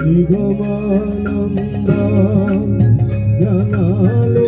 నిగమానంద జనాలు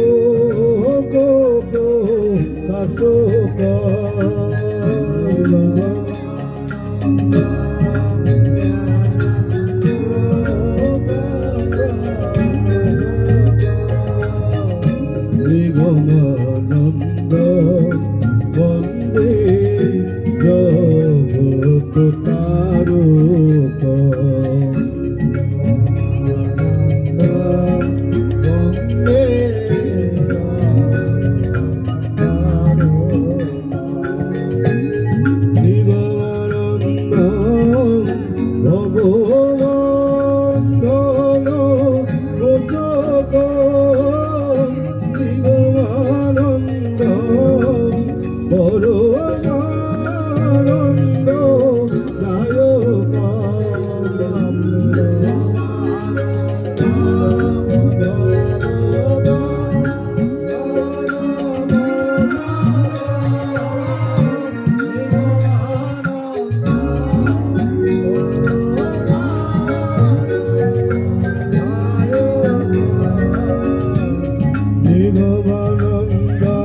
ভবনন্দা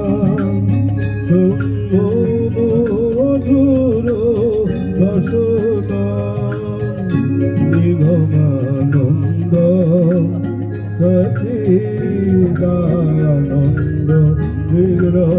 শম্ভু মধুর বসনা ভবানন্দ সচিদানন্দ বিগ্রহ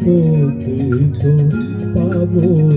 তো পাবো